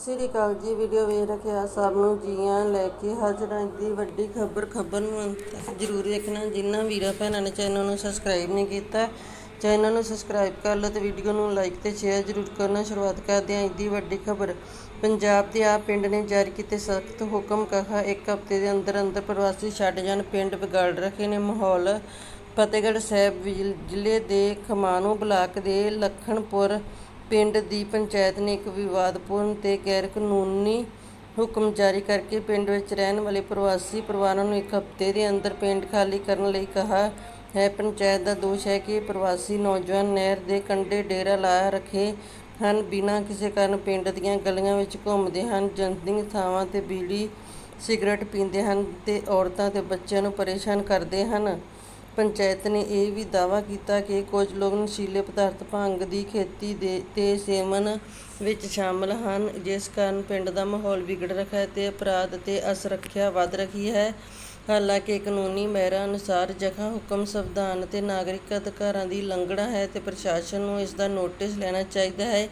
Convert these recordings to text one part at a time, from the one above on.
ਸਤਿ ਸ੍ਰੀ ਅਕਾਲ ਜੀ ਵੀਡੀਓ ਵੇਖ ਰੱਖਿਆ ਸਭ ਨੂੰ, ਜੀਆਂ ਲੈ ਕੇ ਹਾਜ਼ਰ ਹਾਂ ਦੀ ਵੱਡੀ ਖਬਰ ਖਬਰ ਨੂੰ ਤੱਕ ਜ਼ਰੂਰ ਦੇਖਣਾ ਜਿਨ੍ਹਾਂ ਵੀਰਾਂ ਭੈਣਾਂ ਨੇ ਚੈਨਲ ਨੂੰ ਸਬਸਕ੍ਰਾਈਬ ਨਹੀਂ ਕੀਤਾ, ਚੈਨਲ ਨੂੰ ਸਬਸਕ੍ਰਾਈਬ ਕਰ ਲਓ ਤੇ ਵੀਡੀਓ ਨੂੰ ਲਾਈਕ ਤੇ ਸ਼ੇਅਰ ਜ਼ਰੂਰ ਕਰਨਾ। ਸ਼ੁਰੂਆਤ ਕਰਦੇ ਹਾਂ ਦੀ ਵੱਡੀ ਖਬਰ। ਪੰਜਾਬ ਦੇ ਆਪ ਪਿੰਡ ਨੇ ਜਾਰੀ ਕੀਤੇ ਸਖਤ ਹੁਕਮ, ਕਹਾ ਇੱਕ ਹਫ਼ਤੇ ਦੇ ਅੰਦਰ ਅੰਦਰ ਪ੍ਰਵਾਸੀ ਛੱਡ ਜਾਣ। ਪਿੰਡ ਵਿਗਾੜ ਰੱਖੇ ਨੇ ਮਾਹੌਲ। ਫਤਿਹਗੜ੍ਹ ਸਾਹਿਬ ਜ਼ਿਲ- ਜ਼ਿਲ੍ਹੇ ਦੇ ਖਮਾਣੋ ਬਲਾਕ ਦੇ ਲਖਣਪੁਰ ਪਿੰਡ ਦੀ ਪੰਚਾਇਤ ਨੇ ਇੱਕ ਵਿਵਾਦਪੂਰਨ ਤੇ ਗੈਰ ਕਾਨੂੰਨੀ ਹੁਕਮ ਜਾਰੀ ਕਰਕੇ ਪਿੰਡ ਵਿੱਚ ਰਹਿਣ ਵਾਲੇ ਪ੍ਰਵਾਸੀ ਪਰਿਵਾਰਾਂ ਨੂੰ ਇੱਕ ਹਫ਼ਤੇ ਦੇ ਅੰਦਰ ਪਿੰਡ ਖਾਲੀ ਕਰਨ ਲਈ ਕਿਹਾ ਹੈ। ਪੰਚਾਇਤ ਦਾ ਦੋਸ਼ ਹੈ ਕਿ ਪ੍ਰਵਾਸੀ ਨੌਜਵਾਨ ਨਹਿਰ ਦੇ ਕੰਢੇ ਡੇਰਾ ਲਾ ਰੱਖੇ ਹਨ। ਬਿਨਾਂ ਕਿਸੇ ਕਾਰਨ ਪਿੰਡ ਦੀਆਂ ਗਲੀਆਂ ਵਿੱਚ ਘੁੰਮਦੇ ਹਨ, ਜਨਤਕ ਥਾਵਾਂ ਤੇ ਬੀੜੀ ਸਿਗਰਟ ਪੀਂਦੇ ਹਨ ਤੇ ਔਰਤਾਂ ਤੇ ਬੱਚਿਆਂ ਨੂੰ ਪਰੇਸ਼ਾਨ ਕਰਦੇ ਹਨ। ਪੰਚਾਇਤ ਨੇ ਇਹ ਵੀ ਦਾਅਵਾ ਕੀਤਾ ਕਿ ਕੁਝ ਲੋਕ ਨਸ਼ੀਲੇ ਪਦਾਰਥ ਭੰਗ ਦੀ ਖੇਤੀ ਦੇ ਤੇ ਸੇਵਨ ਵਿੱਚ ਸ਼ਾਮਲ ਹਨ, ਜਿਸ ਕਾਰਨ ਪਿੰਡ ਦਾ ਮਾਹੌਲ ਵਿਗੜ ਰਿਹਾ ਹੈ ਤੇ ਅਪਰਾਧ ਤੇ ਅਸੁਰੱਖਿਆ ਵੱਧ ਰਹੀ ਹੈ। ਹਾਲਾਂਕਿ ਕਾਨੂੰਨੀ ਮਹਿਰਾਂ ਅਨੁਸਾਰ ਜਗ੍ਹਾ ਹੁਕਮ ਸੰਵਿਧਾਨ ਅਤੇ ਨਾਗਰਿਕ ਅਧਿਕਾਰਾਂ ਦੀ ਲੰਘਣਾ ਹੈ ਤੇ ਪ੍ਰਸ਼ਾਸਨ ਨੂੰ ਇਸ ਦਾ ਨੋਟਿਸ ਲੈਣਾ ਚਾਹੀਦਾ ਹੈ।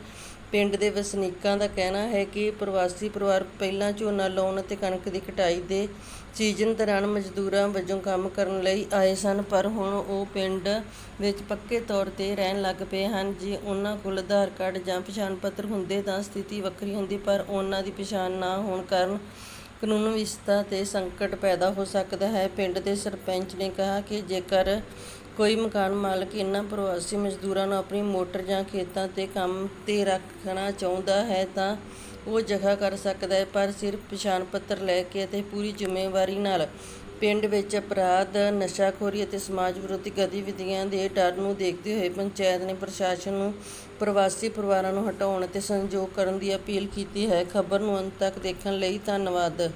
ਪਿੰਡ ਦੇ ਵਸਨੀਕਾਂ ਦਾ ਕਹਿਣਾ ਹੈ ਕਿ ਪ੍ਰਵਾਸੀ ਪਰਿਵਾਰ ਪਹਿਲਾਂ ਝੋਨਾ ਲਾਉਣ ਅਤੇ ਕਣਕ ਦੀ ਕਟਾਈ ਦੇ ਸੀਜ਼ਨ ਦੌਰਾਨ ਮਜ਼ਦੂਰਾਂ ਵਜੋਂ ਕੰਮ ਕਰਨ ਲਈ ਆਏ ਸਨ, ਪਰ ਹੁਣ ਉਹ ਪਿੰਡ ਵਿੱਚ ਪੱਕੇ ਤੌਰ ਤੇ ਰਹਿਣ ਲੱਗ ਪਏ ਹਨ। ਜੇ ਉਹਨਾਂ ਕੋਲ ਆਧਾਰ ਕਾਰਡ ਜਾਂ ਪਛਾਣ ਪੱਤਰ ਹੁੰਦੇ ਤਾਂ ਸਥਿਤੀ ਵੱਖਰੀ ਹੁੰਦੀ, ਪਰ ਉਹਨਾਂ ਦੀ ਪਛਾਣ ਨਾ ਹੋਣ ਕਾਰਨ ਕਾਨੂੰਨ ਵਿਵਸਥਾ ਤੇ ਸੰਕਟ ਪੈਦਾ ਹੋ ਸਕਦਾ ਹੈ। ਪਿੰਡ ਦੇ ਸਰਪੰਚ ਨੇ ਕਿਹਾ ਕਿ ਜੇਕਰ ਕੋਈ ਮਕਾਨ ਮਾਲਕ ਇਨ੍ਹਾਂ ਪ੍ਰਵਾਸੀ ਮਜ਼ਦੂਰਾਂ ਨੂੰ ਆਪਣੀ ਮੋਟਰ ਜਾਂ ਖੇਤਾਂ ਤੇ ਕੰਮ ਤੇ ਰੱਖਣਾ ਚਾਹੁੰਦਾ ਹੈ ਤਾਂ ਉਹ ਜਗ੍ਹਾ ਕਰ ਸਕਦਾ ਹੈ, ਪਰ ਸਿਰਫ ਪਛਾਣ ਪੱਤਰ ਲੈ ਕੇ ਅਤੇ ਪੂਰੀ ਜ਼ਿੰਮੇਵਾਰੀ ਨਾਲ ਪਿੰਡ ਵਿੱਚ ਅਪਰਾਧ, ਨਸ਼ਾਖੋਰੀ ਅਤੇ ਸਮਾਜ ਵਿਰੋਧੀ ਗਤੀਵਿਧੀਆਂ ਦੇ ਡਰ ਨੂੰ ਦੇਖਦੇ ਹੋਏ ਪੰਚਾਇਤ ਨੇ ਪ੍ਰਸ਼ਾਸਨ ਨੂੰ ਪ੍ਰਵਾਸੀ ਪਰਿਵਾਰਾਂ ਨੂੰ ਹਟਾਉਣ ਅਤੇ ਸੰਯੋਗ ਕਰਨ ਦੀ ਅਪੀਲ ਕੀਤੀ ਹੈ। ਖਬਰ ਨੂੰ ਅੰਤ ਤੱਕ ਦੇਖਣ ਲਈ ਧੰਨਵਾਦ।